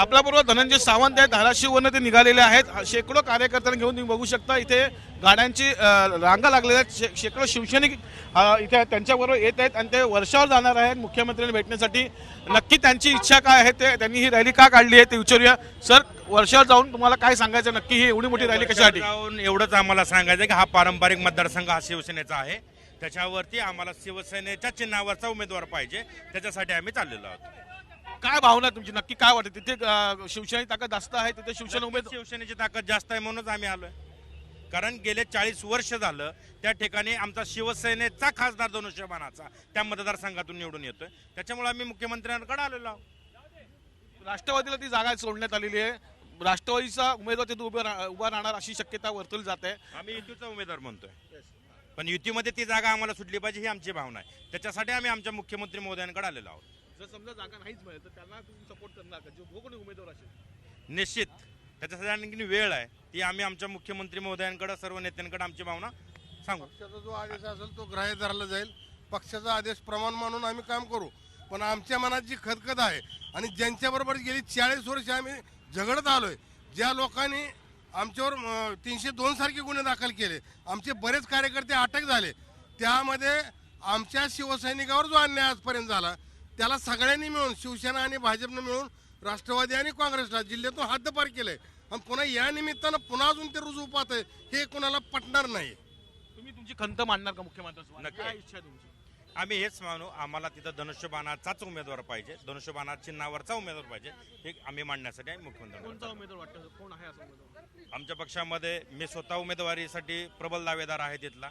आपल्याबरोबर धनंजय सावंत आहेत धाराशिववरनं ते निघालेले आहेत. शेकडो कार्यकर्त्यांना घेऊन तुम्ही बघू शकता इथे गाड्यांची रांगा लागलेल्या आहेत. शे- शेकडो शिवसैनिक इथे त्यांच्याबरोबर येत आहेत आणि ते वर्षावर जाणार आहेत मुख्यमंत्र्यांनी भेटण्यासाठी. नक्की त्यांची इच्छा काय आहे ते त्यांनी ही रॅली का काढली आहे ते विचारूया. सर वर्षावर जाऊन तुम्हाला काय सांगायचं नक्की ही एवढी मोठी रॅली कशासाठी? जाऊन एवढंच आम्हाला सांगायचं की हा पारंपरिक मतदारसंघ हा शिवसेनेचा आहे. त्याच्यावरती आम्हाला शिवसेनेच्या चिन्हावरचा उमेदवार पाहिजे. त्याच्यासाठी आम्ही चाललेलो आहोत. काय भावना तुमची? नक्की काय वाटतं? तिथे अ, शिवसेनेची ताकद जास्त आहे तिथे शिवसेना उमेद शिवसेनेची ताकद जास्त आहे म्हणूनच आम्ही आलोय. कारण गेले चाळीस वर्ष झालं त्या ठिकाणी आमचा शिवसेनेचा खासदार धनुष्यबाणाचा त्या मतदारसंघातून निवडून येतोय. त्याच्यामुळे आम्ही मुख्यमंत्र्यांकडे आलेलो आहोत. राष्ट्रवादीला ती जागा सोडण्यात आलेली आहे. राष्ट्रवादीचा उमेदवार तिथे उभा रा- उभा राहणार अशी शक्यता वर्तवली जात आहे. आम्ही युतीचा उमेदवार म्हणतोय. पण युतीमध्ये ती जागा आम्हाला सुटली पाहिजे ही आमची भावना आहे. त्याच्यासाठी आम्ही आमच्या मुख्यमंत्री महोदयांकडे आलेलो आहोत. जर समजा जागा नाहीच मिळेल तर त्यांना तुम्ही सपोर्ट करणार का? जो कोणी उमेदवार असेल. निश्चित. त्याच्यासाठी आणखी वेळ आहे. ती आम्ही आमच्या मुख्यमंत्री महोदयांकडे सर्व नेत्यांकडे आमची भावना सांगू. पक्षाचा जो आदेश असेल तो ग्राह्य धरला जाईल. पक्षाचा आदेश प्रमाण मानून आम्ही काम करू. पण आमच्या मनात जी खदखद आहे आणि ज्यांच्याबरोबर गेली चाळीस वर्ष आम्ही झगडत आलोय ज्या लोकांनी आमच्यावर तीनशे दोन सारखे गुन्हे दाखल केले आमचे बरेच कार्यकर्ते अटक झाले त्यामध्ये आमच्या शिवसैनिकावर जो अन्याय आजपर्यंत झाला त्याला सगळ्यांनी मिळून शिवसेना आणि भाजपनं मिळून राष्ट्रवादी आणि काँग्रेसला जिल्ह्यातून हद्दपार केलंय. आणि पुन्हा या निमित्तानं पुन्हा अजून ते रुजू पाहत आहे हे कोणाला पटणार नाही तुम्ही तुमची खंत मांडणार का. काय इच्छा तुमची? आम्ही हेच मानू आम्हाला तिथं धनुष्यबाणाचाच उमेदवार पाहिजे धनुष्यबाणा चिन्हावरचा उमेदवार पाहिजे हे आम्ही मांडण्यासाठी आम्ही कोणता मुख्यमंत्री उमेदवार वाटतं? कोण आहे असं उमेदवार? आमच्या पक्षामध्ये मी स्वतः उमेदवारीसाठी प्रबल दावेदार आहे तिथला.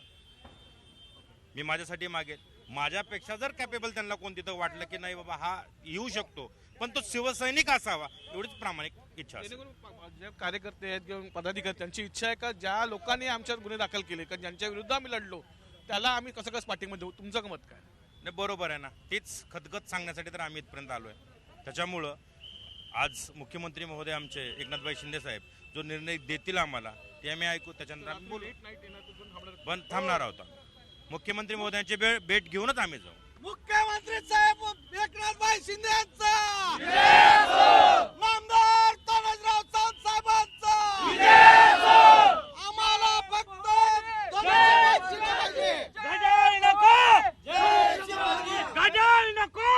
मी माझ्यासाठी मागेल. माझ्यापेक्षा जर कॅपेबल त्यांना कोण तिथं वाटलं की नाही बाबा हा येऊ शकतो. पण तो शिवसैनिक असावा एवढीच प्रामाणिक इच्छा जे कार्यकर्ते आहेत किंवा पदाधिकारी त्यांची इच्छा आहे का ज्या लोकांनी आमच्यावर गुन्हे दाखल केले का ज्यांच्या विरुद्ध आम्ही लढलो त्याला आम्ही कसं कसं पाठिंबा देऊ? तुमचं मत काय? नाही बरोबर आहे ना. तीच खतखत सांगण्यासाठी तर आम्ही इथपर्यंत आलोय. त्याच्यामुळं आज मुख्यमंत्री महोदय आमचे एकनाथभाई शिंदे साहेब जो निर्णय देतील आम्हाला ते आम्ही ऐकू त्याच्यानंतर पण थांबणार आहोत. मुख्यमंत्री महोदयांची भेट भेट घेऊनच आम्ही जाऊ. मुख्यमंत्री साहेब एकनाथभाई शिंदे यांचा नामदार तानाजीराव सावंत साहेबांचा आम्हाला फक्त धनुष्यबाण शिंदे पाहिजे. गजाल नको गजाल नको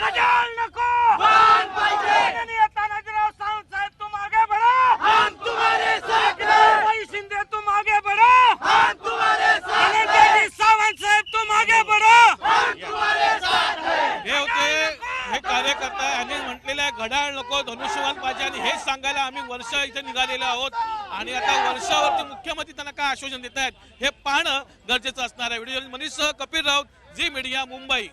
गजाल नको माननीय तानाजीराव सावंत साहेब तुम आगे बढ़ो हम तुम्हारे साथ भाई शिंदे तुम आगे बढ़ो हम तुम्हारे साथ सावंत साहेब तुम आगे बढ़ो हे होते हे कार्यकर्ता यांनी म्हटलेलं आहे घड्याळ नको धनुष्यवान पाहिजे. आणि हेच सांगायला आम्ही वर्ष इथे निघालेलो आहोत. आणि आता वर्षावरती मुख्यमंत्री त्यांना काय आश्वासन देत आहेत हे पाहणं गरजेचं असणार आहे. Video Manish Kapil Raut Zee media Mumbai.